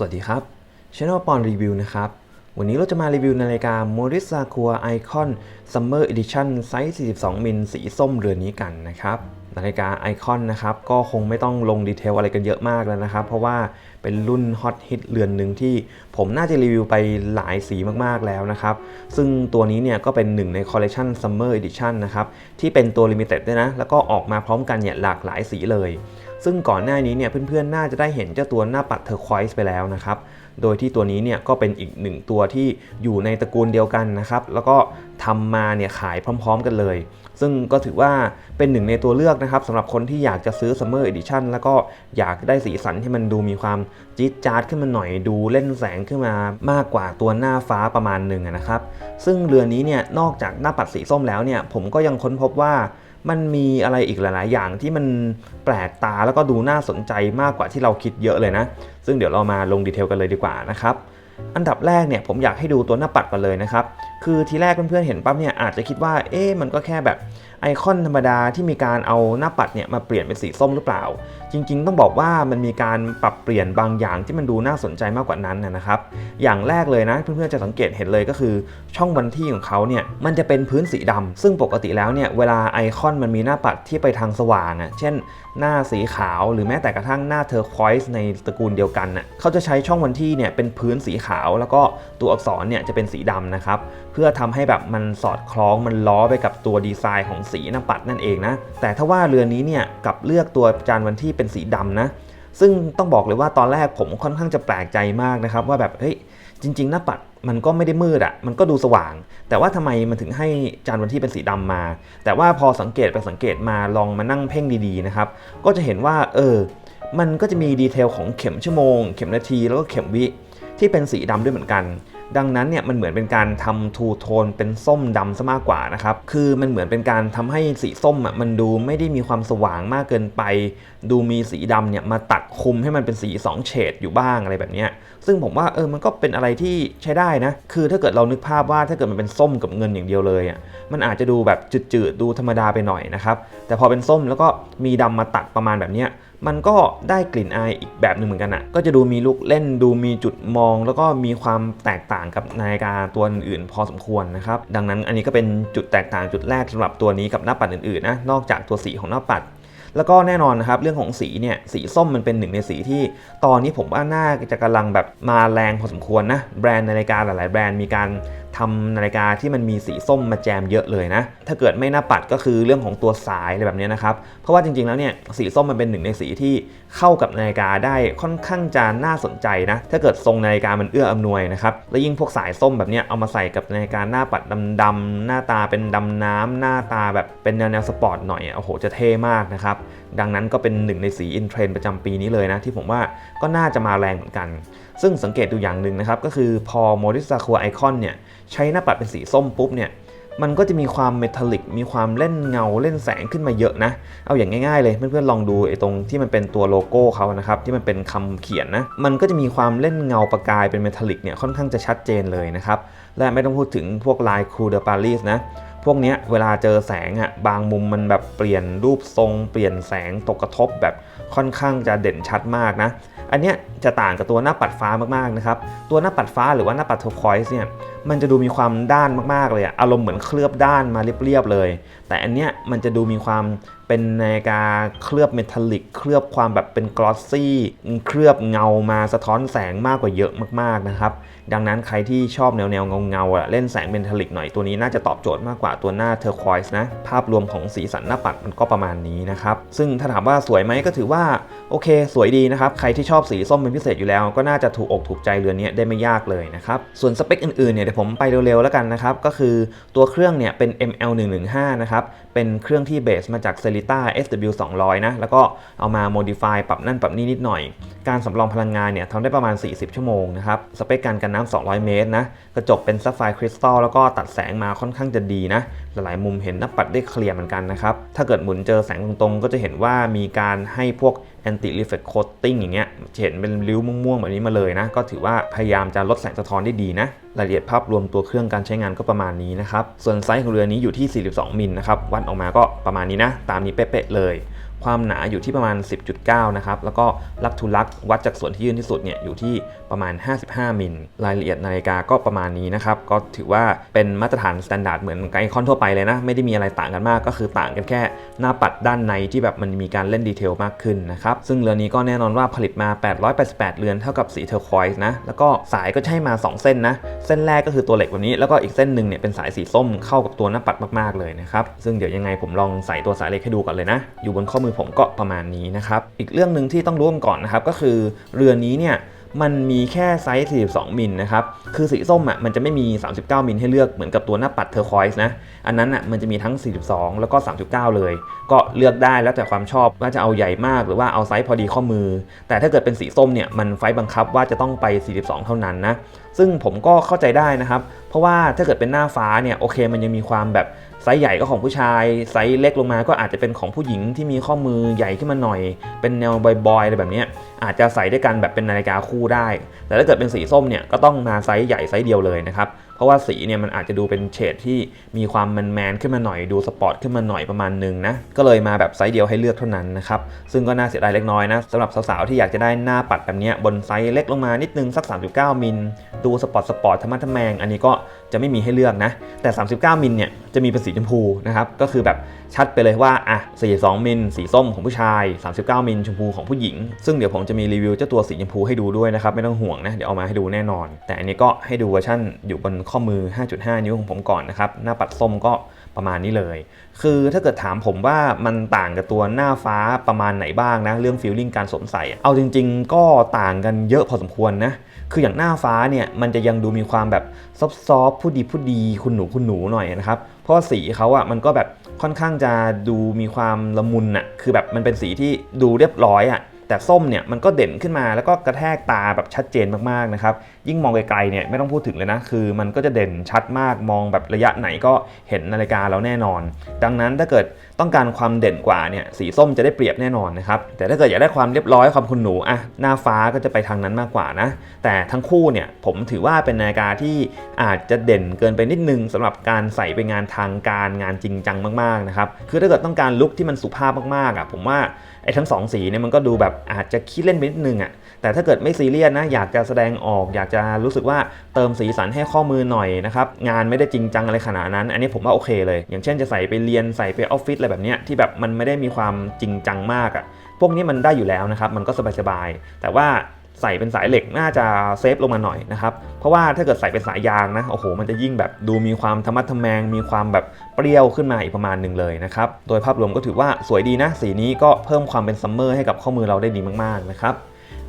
สวัสดีครับ Channel ปอนรีวิวนะครับ วันนี้เราจะมารีวิวนาฬิกา m o r i s s a k u r Icon Summer Edition ไซส์ 42 มิล สีส้มเรือนนี้กันนะครับนาฬิกาไอคอนนะครับก็คงไม่ต้องลงดีเทลอะไรกันเยอะมากแล้วนะครับ เพราะว่าเป็นรุ่นฮอตฮิตเรือนหนึ่งที่ผมน่าจะรีวิวไปหลายสีมากๆแล้วนะครับ ซึ่งตัวนี้เนี่ยก็เป็นหนึ่งในคอลเลคชัน Summer Edition นนะครับ ที่เป็นตัว Limited ด้วยนะ แล้วก็ออกมาพร้อมกันเนี่ยหลากหลายสีเลย ซึ่งก่อนหน้านี้เนี่ยเพื่อนๆ น่าจะได้เห็นเจ้าตัวหน้าปัดเทอร์ควอยส์ไปแล้วนะครับโดยที่ตัวนี้เนี่ยก็เป็นอีกหนึ่งตัวที่อยู่ในตระกูลเดียวกันนะครับ แล้วก็ ทำมาเนี่ยขายพร้อม ๆ กันเลย ซึ่งก็ถือว่าเป็นหนึ่งในตัวเลือกนะครับสำหรับคนที่อยากจะซื้อ Summer Edition แล้วก็อยากได้สีสันที่มันดูมีความจี๊ดจ๊าดขึ้นมาหน่อยดูเล่นแสงขึ้นมามากกว่าตัวหน้าฟ้าประมาณหนึ่งนะครับ ซึ่งเรือนนี้เนี่ยนอกจากหน้าปัดสีส้มแล้วเนี่ยผมก็ยังค้นพบว่ามันมีอะไรอีกหลาย ๆ อย่างที่มันแปลกตาแล้วก็ดูน่าสนใจมากกว่าที่เราคิดเยอะเลยนะ ซึ่งเดี๋ยวเรามาลงดีเทลกันเลยดีกว่านะครับ อันดับแรกเนี่ยผมอยากให้ดูตัวหน้าปัดกันเลยนะครับ คือทีแรกเพื่อนๆเห็นปั๊บเนี่ยอาจจะคิดว่าเอ๊ะมันก็แค่แบบไอคอนธรรมดาที่มีการเอาหน้าปัดเนี่ยมาเปลี่ยนเป็นสีส้มหรือเปล่า จริงๆ ต้องบอกว่ามันมีการปรับเปลี่ยนบางอย่างที่มันดูน่าสนใจมากกว่านั้นนะครับ อย่างแรกเลยนะเพื่อนๆจะสังเกตเห็นเลยก็คือ ช่องวันที่ของเขาเนี่ยมันจะเป็นพื้นสีดำซึ่งปกติแล้วเนี่ยเวลาไอคอนมันมีหน้าปัดที่ไปทางสว่างอะ่ะเช่น หน้าสีขาวหรือแม้แต่กระทั่งหน้าเทอร์ควอยส์ในตระกูลเดียวกันน่ะเขาจะใช้ช่องวันที่เนี่ยเป็นพื้นสีขาว แล้วก็ตัวอักษรเนี่ยจะเป็นสีดำนะครับเพื่อทำให้แบบมันสอดคล้องมันล้อไปกับตัวดีไซน์ของสีหน้าปัดนั่นเองนะ แต่ถ้าว่าเรือนี้เนี่ยกับเลือกตัวจานวันที่เป็นสีดำนะ ซึ่งต้องบอกเลยว่าตอนแรกผมค่อนข้างจะแปลกใจมากนะครับ ว่าแบบเฮ้ยจริง ๆ หน้าปัดมันก็ไม่ได้มืดอะ่ะ มันก็ดูสว่าง แต่ว่าทำไมมันถึงให้จานวันที่เป็นสีดำมา แต่ว่าพอสังเกตไปสังเกตมาลองมานั่งเพ่งดีๆนะครับ ก็จะเห็นว่าเออ มันก็จะมีดีเทลของเข็มชั่วโมง เข็มนาทีแล้วก็เข็มวิที่เป็นสีดำด้วยเหมือนกัน ดังนั้นเนี่ยมันเหมือนเป็นการทำทูโทนเป็นส้มดำซะมากกว่านะครับ คือมันเหมือนเป็นการทำให้สีส้มอะมันดูไม่ได้มีความสว่างมากเกินไป ดูมีสีดำเนี่ยมาตัดคุมให้มันเป็นสี 2 เฉดอยู่บ้างอะไรแบบนี้ ซึ่งผมว่าเออมันก็เป็นอะไรที่ใช้ได้นะ คือถ้าเกิดเรานึกภาพว่าถ้าเกิดมันเป็นส้มกับเงินอย่างเดียวเลยอะ มันอาจจะดูแบบจืดๆ ดูธรรมดาไปหน่อยนะครับ แต่พอเป็นส้มแล้วก็มีดำมาตัดประมาณแบบนี้ มันก็ได้กลิ่นอายอีกแบบหนึ่งเหมือนกันอะก็จะดูมีลุกเล่นดูมีจุดมอง แล้วก็มีความแตกต่างกับนาฬิกาตัวอื่นๆพอสมควรนะครับดังนั้นอันนี้ก็เป็นจุดแตกต่างจุดแรกสำหรับตัวนี้กับหน้าปัดอื่นๆนะนอกจากตัวสีของหน้าปัดแล้วก็แน่นอนนะครับเรื่องของสีเนี่ยสีส้มมันเป็นหนึ่งในสีที่ ตอนนี้ผมว่าน่าจะกำลังแบบมาแรงพอสมควรนะแบรนด์นาฬิกาหลาย ๆ แบรนด์มีการทำนาฬิกาที่มันมีสีส้มมาแจมเยอะเลยนะ ถ้าเกิดไม่หน้าปัดก็คือเรื่องของตัวสายอะไรแบบนี้นะครับ เพราะว่าจริงๆแล้วเนี่ยสีส้มมันเป็นหนึ่งในสีที่เข้ากับนาฬิกาได้ค่อนข้างจะน่าสนใจนะ ถ้าเกิดทรงนาฬิกามันเอื้ออำนวยนะครับ แล้วยิ่งพวกสายส้มแบบนี้เอามาใส่กับนาฬิกาหน้าปัดดำๆหน้าตาเป็นดำน้ำหน้าตาแบบเป็นแนวแนวสปอร์ตหน่อยโอ้โหจะเท่มากนะครับ ดังนั้นก็เป็นหนึ่งในสีอินเทรนด์ประจำปีนี้เลยนะที่ผมว่าก็น่าจะมาแรงเหมือนกัน ซึ่งสังเกตดูอย่างหนึ่งนะครับ ก็คือพอ m o r i s a k u r Icon เนี่ยใช้หน้าปัดเป็นสีส้มปุ๊บเนี่ยมันก็จะมีความเมทัลลิก มีความเล่นเงาเล่นแสงขึ้นมาเยอะนะ เอาอย่างง่ายๆเลยเพื่อนๆลองดูไอ้ตรงที่มันเป็นตัวโลโก้เขานะครับที่มันเป็นคำเขียนนะ มันก็จะมีความเล่นเงาประกายเป็นเมทัลลิกเนี่ยค่อนข้างจะชัดเจนเลยนะครับ และไม่ต้องพูดถึงพวกลายคูเดอปารีสนะ พวกนี้เวลาเจอแสงอะ่ะบางมุมมันแบบเปลี่ยนรูปทรง เปลี่ยนแสงตกกระทบแบบค่อนข้างจะเด่นชัดมากนะ อันเนี้ยจะต่างกับตัวหน้าปัดฟ้ามากๆนะครับ ตัวหน้าปัดฟ้าหรือว่าหน้าปัดเทอร์คอยส์เนี่ยมันจะดูมีความด้านมากๆเลยอะอารมณ์เหมือนเคลือบด้านมาเรียบๆเลย แต่อันเนี้ยมันจะดูมีความ เป็นนาฬิกาเคลือบเมทัลลิกเคลือบความแบบเป็นกลอสซี่ เคลือบเงามาสะท้อนแสงมากกว่าเยอะมากๆนะครับ ดังนั้นใครที่ชอบแนวแนวเงาเงาๆอะเล่นแสงเมทัลลิกหน่อยตัวนี้น่าจะตอบโจทย์มากกว่าตัวหน้าเทอร์ควอยส์นะ ภาพรวมของสีสันหน้าปัดมันก็ประมาณนี้นะครับ ซึ่งถ้าถามว่าสวยไหมก็ถือว่าโอเค สวยดีนะครับ ใครที่ชอบสีส้มเป็นพิเศษอยู่แล้ว ก็น่าจะถูกอกถูกใจเรือนนี้ได้ไม่ยากเลยนะครับส่วนสเปคอื่นๆเนี่ยเดี๋ยวผมไปเร็วๆแล้วกันนะครับก็คือตัวเครื่องเนี่ยเป็น ML115 นะครับเป็นเครื่องที่เบสมาจาก c e l i t a SW200 นะแล้วก็เอามา modify ปรับนั่นปรับนี่นิดหน่อย การสำรองพลังงานเนี่ยทำได้ประมาณ 40 ชั่วโมงนะครับสเปคการกันน้ำ200 เมตรนะกระจกเป็นซัฟไฟคริสตัลแล้วก็ตัดแสงมาค่อนข้างจะดีนะหลายมุมเห็นหน้าปัดได้เคลียร์เหมือนกันนะครับถ้าเกิดหมุนเจอแสงตรงๆ ก็จะเห็นว่ามีการให้พวก anti reflect coating อย่างเงี้ยเห็นเป็นริ้วม่วงๆแบบนี้มาเลยนะ ก็ถือว่าพยายามจะลดแสงสะท้อนได้ดีนะ รายละเอียดภาพรวมตัวเครื่องการใช้งานก็ประมาณนี้นะครับ ส่วนไซส์ของเรือนี้อยู่ที่ 42 มิลนะครับ วัดออกมาก็ประมาณนี้นะ ตามนี้เป๊ะๆเลย ความหนาอยู่ที่ประมาณ 10.9 นะครับ แล้วก็ลักทูลักวัดจากส่วนที่ยื่นที่สุดเนี่ยอยู่ที่ประมาณ 55 มิล รายละเอียดนาฬิกาก็ประมาณนี้นะครับ ก็ถือว่าเป็นมาตรฐานสแตนดาร์ดเหมือนไอคอนทั่วไปเลยนะ ไม่ได้มีอะไรต่างกันมาก ก็คือต่างกันแค่หน้าปัดด้านในที่แบบมันมีการเล่นดีเทลมากขึ้นนะครับ ซึ่งเรือนนี้ก็แน่นอนว่าผลิตมา 888 เรือนเท่ากับสีเทอร์ควอยส์นะ แล้วก็สายก็ใช้มา 2 เส้นนะ เส้นแรกก็คือตัวเหล็กแบบนี้ แล้วก็อีกเส้นหนึ่งเนี่ยเป็นสายสีส้มเข้ากับตัวหน้าปัดมากๆเลยนะครับ ซึ่งเดี๋ยวยังไงผมลองใส่ตัวสายเหล็กให้ดูก่อนเลยนะ อยู่บนข้อมือผมก็ประมาณนี้นะครับ อีกเรื่องหนึ่งที่ต้องรู้กันก่อนนะครับ ก็คือเรือนนี้เนี่ยมันมีแค่ไซส์ 42 มิลนะครับ คือสีส้มอะมันจะไม่มี 39 มิลให้เลือกเหมือนกับตัวหน้าปัดเทอร์คอยส์นะ อันนั้นอะมันจะมีทั้ง 42 แล้วก็ 39 เลย ก็เลือกได้แล้วแต่ความชอบว่าจะเอาใหญ่มากหรือว่าเอาไซส์พอดีข้อมือ แต่ถ้าเกิดเป็นสีส้มเนี่ยมันไฟบังคับว่าจะต้องไป 42 เท่านั้นนะ ซึ่งผมก็เข้าใจได้นะครับ เพราะว่าถ้าเกิดเป็นหน้าฟ้าเนี่ยโอเคมันยังมีความแบบ ไซส์ใหญ่ก็ของผู้ชาย ไซส์เล็กลงมาก็อาจจะเป็นของผู้หญิงที่มีข้อมือใหญ่ขึ้นมาหน่อย เป็นแนวบอยๆอะไรแบบนี้อาจจะใส่ด้วยกันแบบเป็นนาฬิกาคู่ได้ แต่ถ้าเกิดเป็นสีส้มเนี่ยก็ต้องมาไซส์ใหญ่ไซส์เดียวเลยนะครับ เพราะว่าสีเนี่ยมันอาจจะดูเป็นเฉดที่มีความแมนๆขึ้นมาหน่อยดูสปอร์ตขึ้นมาหน่อยประมาณหนึงนะก็เลยมาแบบไซส์เดียวให้เลือกเท่านั้นนะครับซึ่งก็น่าเสียดายเล็กน้อยนะสำหรับสาวๆที่อยากจะได้หน้าปัดแบบนี้บนไซส์เล็กลงมานิดนึงสัก 39 มิลดูสปอร์ตสปอร์ตธรรมะทะแมง อันนี้ก็จะไม่มีให้เลือกนะแต่ 39 มิลเนี่ยจะมีเป็นสีชมพูนะครับก็คือแบบชัดไปเลยว่าอะ42มิลสีส้มของผู้ชาย 39 มิลชมพูของผู้หญิง ซึ่งเดี๋ยวผมจะมีรีวิวเจ้าตัวสีชมพูให้ดูด้วยนะครับไม่ต้องห่วงนะเดี๋ยวเอามาให้ดูแน่นอน แต่อันนี้ก็ให้ดูเวอร์ชันอยู่บนข้อมือ 5.5 นิ้วของผมก่อนนะครับหน้าปัดส้มก็ประมาณนี้เลย คือถ้าเกิดถามผมว่ามันต่างกับตัวหน้าฟ้าประมาณไหนบ้างนะ เรื่องฟีลลิ่งการสวมใส่ เอาจริง ๆ ก็ต่างกันเยอะพอสมควรนะคืออย่างหน้าฟ้าเนี่ยมันจะยังดูมีความแบบซอฟซอฟผู้ดีผู้ดีคุณหนูคุณหนูหน่อยนะครับเพราะว่าสีเขาอะมันก็แบบค่อนข้างจะดูมีความละมุนอะคือแบบมันเป็นสีที่ดูเรียบร้อยอะ แต่ส้มเนี่ยมันก็เด่นขึ้นมาแล้วก็กระแทกตาแบบชัดเจนมากๆนะครับ ยิ่งมองไกลๆเนี่ยไม่ต้องพูดถึงเลยนะ คือมันก็จะเด่นชัดมากมองแบบระยะไหนก็เห็นนาฬิกาแล้วแน่นอน ดังนั้นถ้าเกิดต้องการความเด่นกว่าเนี่ยสีส้มจะได้เปรียบแน่นอนนะครับแต่ถ้าเกิดอยากได้ความเรียบร้อยความคุณหนูอะหน้าฟ้าก็จะไปทางนั้นมากกว่านะแต่ทั้งคู่เนี่ยผมถือว่าเป็นนาฬิกาที่อาจจะเด่นเกินไปนิดนึงสำหรับการใส่ไปงานทางการงานจริงจังมากๆนะครับคือถ้าเกิดต้องการลุคที่มันสุภาพมากๆอะผมว่า อ้ทั้งสองสีเนี่ยมันก็ดูแบบอาจจะคิดเล่นไปนิดนึงอะแต่ถ้าเกิดไม่ซีเรียสนะอยากจะแสดงออก อยากจะรู้สึกว่าเติมสีสันให้ข้อมือหน่อยนะครับงานไม่ได้จริงจังอะไรขนาดนั้น อันนี้ผมว่าโอเคเลย อย่างเช่นจะใส่ไปเรียนใส่ไปออฟฟิศอะไรแบบเนี้ยที่แบบมันไม่ได้มีความจริงจังมากอะพวกนี้มันได้อยู่แล้วนะครับมันก็สบายๆแต่ว่า ใส่เป็นสายเหล็กน่าจะเซฟลงมาหน่อยนะครับ เพราะว่าถ้าเกิดใส่เป็นสายยางนะ โอ้โห มันจะยิ่งแบบดูมีความธรรมะทแมง มีความแบบเปรี้ยวขึ้นมาอีกประมาณหนึ่งเลยนะครับ โดยภาพรวมก็ถือว่าสวยดีนะ สีนี้ก็เพิ่มความเป็นซัมเมอร์ให้กับข้อมือเราได้ดีมากๆนะครับ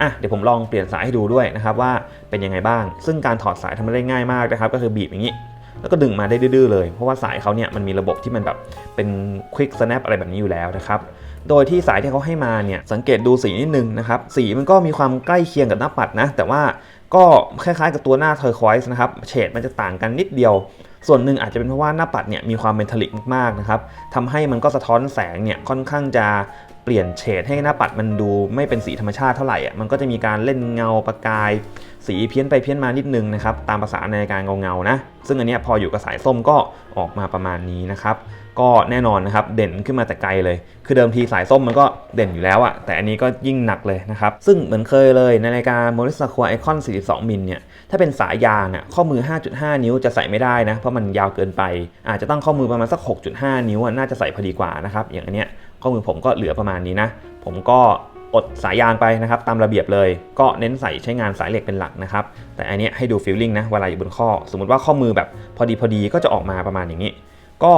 อะเดี๋ยวผมลองเปลี่ยนสายให้ดูด้วยนะครับว่าเป็นยังไงบ้าง ซึ่งการถอดสายทำได้ง่ายมากนะครับ ก็คือบีบอย่างนี้ แล้วก็ดึงมาได้ดื้อเลย เพราะว่าสายเขาเนี่ยมันมีระบบที่มันแบบเป็น quick snap อะไรแบบนี้อยู่แล้วนะครับ โดยที่สายที่เขาให้มาเนี่ยสังเกตดูสีนิดนึงนะครับสีมันก็มีความใกล้เคียงกับหน้าปัดนะ แต่ว่าก็คล้ายๆกับตัวหน้าเทอร์ควอยส์นะครับเฉดมันจะต่างกันนิดเดียว ส่วนหนึ่งอาจจะเป็นเพราะว่าหน้าปัดเนี่ยมีความเมทัลลิกมากๆนะครับทำให้มันก็สะท้อนแสงเนี่ยค่อนข้างจะเปลี่ยนเฉดให้หน้าปัดมันดูไม่เป็นสีธรรมชาติเท่าไหร่อะมันก็จะมีการเล่นเงาประกาย สีเพี้ยนไปเพี้ยนมานิดนึงนะครับตามภาษาในการเงาๆนะซึ่งอันนี้พออยู่กับสายส้มก็ออกมาประมาณนี้นะครับ ก็แน่นอนนะครับเด่นขึ้นมาแต่ไกลเลย คือเดิมทีสายส้มมันก็เด่นอยู่แล้วอะแต่อันนี้ก็ยิ่งหนักเลยนะครับ ซึ่งเหมือนเคยเลยในรายการ m o r i s a q u a Icon 42 มิลเนี่ยถ้าเป็นสายยางอะข้อมือ 5.5 นิ้วจะใส่ไม่ได้นะ เพราะมันยาวเกินไป อาจจะต้องข้อมือประมาณสัก 6.5 นิ้วน่าจะใส่พอดีกว่านะครับอย่างอันเนี้ยข้อมือผมก็เหลือประมาณนี้นะ ผมก็อดสายยางไปนะครับตามระเบียบเลย ก็เน้นใส่ใช้งานสายเหล็กเป็นหลักนะครับ แต่อันเนี้ยให้ดูฟีลลิ่งนะเวลาอยู่บนข้อ สมมติว่าข้อมือแบบพอดีพอดีก็จะออกมาประมาณอย่างนี้ ก็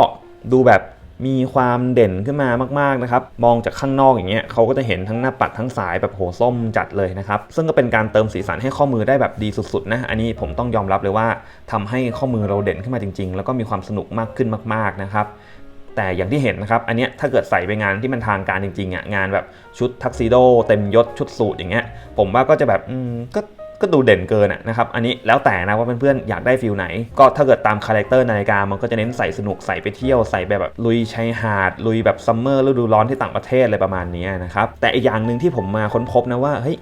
ดูแบบมีความเด่นขึ้นมามากๆนะครับ มองจากข้างนอกอย่างเงี้ยเขาก็จะเห็นทั้งหน้าปัดทั้งสายแบบโหส้มจัดเลยนะครับ ซึ่งก็เป็นการเติมสีสันให้ข้อมือได้แบบดีสุดๆนะ อันนี้ผมต้องยอมรับเลยว่าทำให้ข้อมือเราเด่นขึ้นมาจริง ๆ แล้วก็มีความสนุกมากขึ้นมากๆนะครับ แต่อย่างที่เห็นนะครับ อันเนี้ยถ้าเกิดใส่ไปงานที่มันทางการจริงๆอะงานแบบชุดทักซิโดเต็มยศชุดสูทอย่างเงี้ย ผมว่าก็จะแบบอืมก็ ก็ดูเด่นเกินนะครับ อันนี้แล้วแต่นะว่าเพื่อนๆอยากได้ฟิลไหน ก็ถ้าเกิดตามคาแรคเตอร์นาฬิกามันก็จะเน้นใส่สนุกใส่ไปเที่ยวใส่แบบแบบลุยชายหาด ลุยแบบซัมเมอร์ฤดูร้อนที่ต่างประเทศอะไรประมาณนี้นะครับแต่อีกอย่างหนึ่งที่ผมมาค้นพบนะว่าเฮ้ย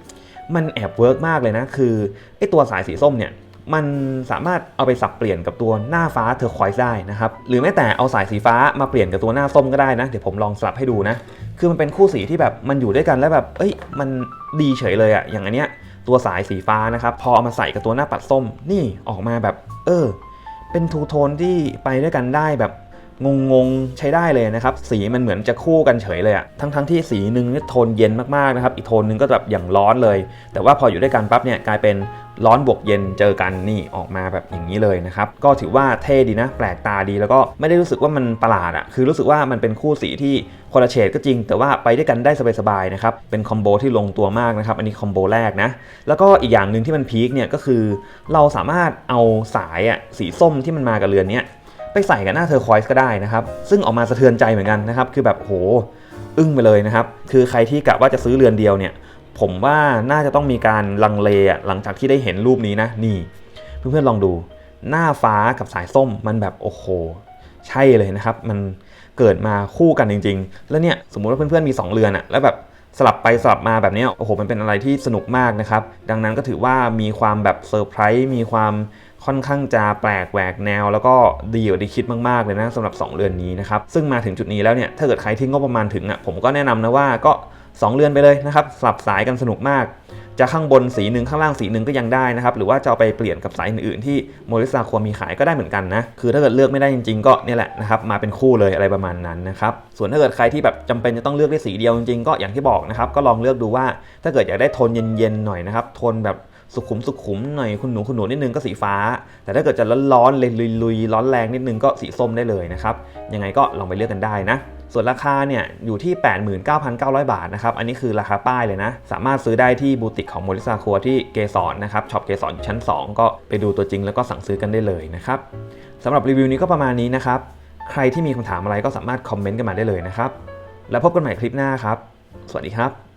มันแอบเวิร์กมากเลยนะคือไอตัวสายสีส้มเนี่ยมันสามารถเอาไปสับเปลี่ยนกับตัวหน้าฟ้าเทอร์ควอยซ์ได้นะครับ หรือแม้แต่เอาสายสีฟ้ามาเปลี่ยนกับตัวหน้าส้มก็ได้นะ เดี๋ยวผมลองสลับให้ดูนะ คือมันเป็นคู่สีที่แบบมันอยู่ด้วยกันแล้วแบบ เอ้ย มันดีเฉยเลยอะอย่างอันเนี้ย ตัวสายสีฟ้านะครับ พอเอามาใส่กับตัวหน้าปัดส้มนี่ออกมาแบบ เออ เป็นทูโทนที่ไปด้วยกันได้แบบงงๆใช้ได้เลยนะครับ สีมันเหมือนจะคู่กันเฉยเลยอะทั้งๆทที่สีหนึ่งนี่โทนเย็นมากๆนะครับ อีกโทนหนึงก็แบบอย่างร้อนเลย แต่ว่าพออยู่ด้วยกันปั๊บเนี่ยกลายเป็น ร้อนบวกเย็นเจอกันนี่ออกมาแบบอย่างนี้เลยนะครับ ก็ถือว่าเท่ดีนะ แปลกตาดีแล้วก็ไม่ได้รู้สึกว่ามันประหลาดอะคือรู้สึกว่ามันเป็นคู่สีที่คนละเฉดก็จริง แต่ว่าไปด้วยกันได้สบายๆนะครับ เป็นคอมโบที่ลงตัวมากนะครับ อันนี้คอมโบแรกนะ แล้วก็อีกอย่างหนึ่งที่มันพีคเนี่ยก็คือ เราสามารถเอาสายอะสีส้มที่มันมากับเรือนเนี้ยไปใส่กับหน้าเทอร์คอยส์ก็ได้นะครับ ซึ่งออกมาสะเทือนใจเหมือนกันนะครับ คือแบบโห อึ้งไปเลยนะครับ คือใครที่กะว่าจะซื้อเรือนเดียวเนี่ย ผมว่าน่าจะต้องมีการลังเลหลังจากที่ได้เห็นรูปนี้นะนี่ เพื่อนๆลองดูหน้าฟ้ากับสายส้มมันแบบโอ้โห ใช่เลยนะครับ มันเกิดมาคู่กันจริง ๆ แล้วเนี่ยสมมุติว่าเพื่อนๆมี 2 เรือนอะแล้วแบบสลับไปสลับมาแบบนี้โอ้โหมันเป็นอะไรที่สนุกมากนะครับ ดังนั้นก็ถือว่ามีความแบบเซอร์ไพรส์มีความค่อนข้างจะแปลกแหวกแนว แล้วก็ดีกว่าที่คิดมากๆเลยนะสำหรับ 2 เรือนนี้นะครับซึ่งมาถึงจุดนี้แล้วเนี่ยถ้าเกิดใครที่งบประมาณถึงอะผมก็แนะนำนะว่าก็ 2 เรือนไปเลยนะครับสลับสายกันสนุกมาก จะข้างบนสีหนึ่งข้างล่างสีหนึ่งก็ยังได้นะครับ หรือว่าจะเอาไปเปลี่ยนกับสายอื่นๆที่โมริซาควมีขายก็ได้เหมือนกันนะ คือถ้าเกิดเลือกไม่ได้จริงๆ ก็เนี่ยแหละนะครับมาเป็นคู่เลยอะไรประมาณนั้นนะครับ ส่วนถ้าเกิดใครที่แบบจำเป็นจะต้องเลือกได้สีเดียวจริงๆ ก็อย่างที่บอกนะครับ ก็ลองเลือกดูว่าถ้าเกิดอยากได้โทนเย็นๆหน่อยนะครับโทนแบบสุขุมสุขุมหน่อยคุณหนูคุณหนูนิดนึงก็สีฟ้า แต่ถ้าเกิดจะร้อนๆเลยลุยๆร้อนแรงนิดนึงก็สีส้มได้เลยนะครับยังไงก็ลองไปเลือกกันได้นะ ส่วนราคาเนี่ยอยู่ที่ 89,900 บาทนะครับ อันนี้คือราคาป้ายเลยนะ สามารถซื้อได้ที่บูติกของโมริซาคัวที่เกสรนะครับ ช็อปเกสรอยู่ชั้น 2 ก็ไปดูตัวจริงแล้วก็สั่งซื้อกันได้เลยนะครับสำหรับรีวิวนี้ก็ประมาณนี้นะครับ ใครที่มีคำถามอะไรก็สามารถคอมเมนต์กันมาได้เลยนะครับ แล้วพบกันใหม่คลิปหน้าครับ สวัสดีครับ